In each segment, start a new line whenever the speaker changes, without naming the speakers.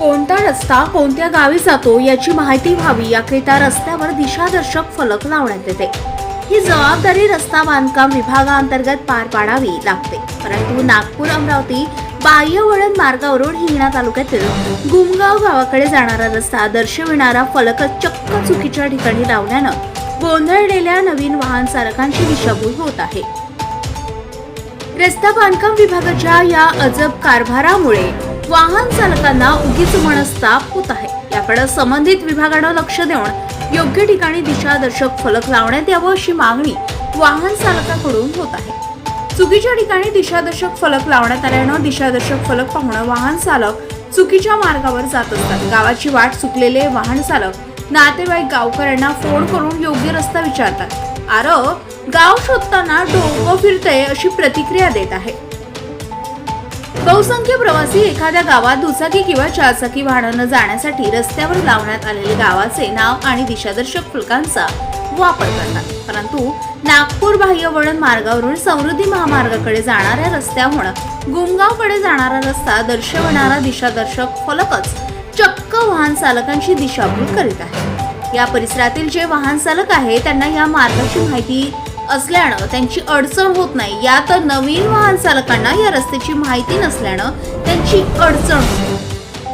कोणता रस्ता कोणत्या गावी जातो याची माहिती व्हावी याकरिता रस्त्यावर दिशादर्शक फलक लावण्यात येते. ही जबाबदारी रस्ता बांधकाम विभागाअंतर्गत पार पाडावी लागते. परंतु नागपूर अमरावती बाह्य वळण मार्गावरून हिंगणा तालुक्यातील गुमगाव गावाकडे जाणारा रस्ता दर्शविणारा फलक चक्क चुकीच्या ठिकाणी लावल्यानं गोंधळलेल्या नवीन वाहन चालकांची दिशाभूल होत आहे. रस्ता बांधकाम विभागाच्या या अजब कारभारामुळे वाहन चालकांना उगीच मनस्ताप होत आहे. याकडे संबंधित विभागानं लक्ष देऊन योग्य ठिकाणी दिशादर्शक फलक लावण्यात यावं अशी मागणी वाहन चालकाकडून होत आहे. चुकीच्या ठिकाणी दिशादर्शक फलक लावण्यात आल्यानं दिशादर्शक फलक पाहून वाहन चालक चुकीच्या मार्गावर जात असतात. गावाची वाट चुकलेले वाहन चालक नातेवाईक गावकऱ्यांना फोन करून योग्य रस्ता विचारतात. आर गाव शोधताना डोकं फिरतंय अशी प्रतिक्रिया देत आहे. बहुसंख्य प्रवासी एखाद्या गावात दुचाकी किंवा चारचाकी वाहनानं जाण्यासाठी रस्त्यावर लावण्यात आलेले गावाचे नाव आणि दिशादर्शक फलकांचा वापर करतात. परंतु नागपूर बाह्य वळण मार्गावरून समृद्धी महामार्गाकडे जाणाऱ्या रस्त्याहून गुमगावकडे जाणारा रस्ता दर्शवणारा दिशादर्शक फलकच चक्क वाहन चालकांची दिशाभूल करीत आहे. या परिसरातील जे वाहन चालक आहे त्यांना या मार्गाची माहिती असल्यानं त्यांची अडचण होत नाही. यात नवीन वाहन चालकांना या रस्त्याची माहिती नसल्यानं त्यांची अडचण होते.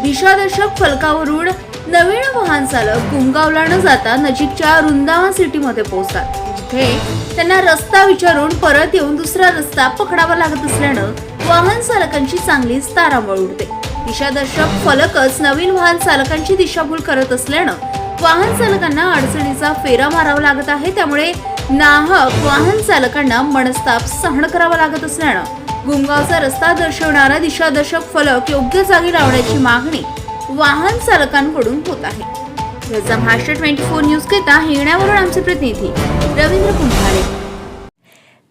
दिशादर्शक फलकावरून नवीन वाहन चालक गुंगावला न जाता नजीकच्या वृंदावन सिटीमध्ये पोहोचतात. जिथे त्यांना रस्ता विचारून परत येऊन दुसरा रस्ता पकडावा लागत असल्यानं वाहन चालकांची चांगलीच तारांबळ उडते. दिशादर्शक फलकच नवीन वाहन चालकांची दिशाभूल करत असल्यानं वाहन चालकांना अडचणीचा फेरा मारावा लागत आहे. त्यामुळे नाहक वाहन चालकांना मनस्ताप सहन करावा लागत असल्यानं गुमगावचा रस्ता दर्शवणारा दिशादर्शक फलक योग्य जागी लावण्याची मागणी वाहन चालकांकडून होत आहे. याचा महाराष्ट्र ट्वेंटी फोर न्यूज करता हिंगण्यावरून आमचे प्रतिनिधी रवींद्र कुंभारे.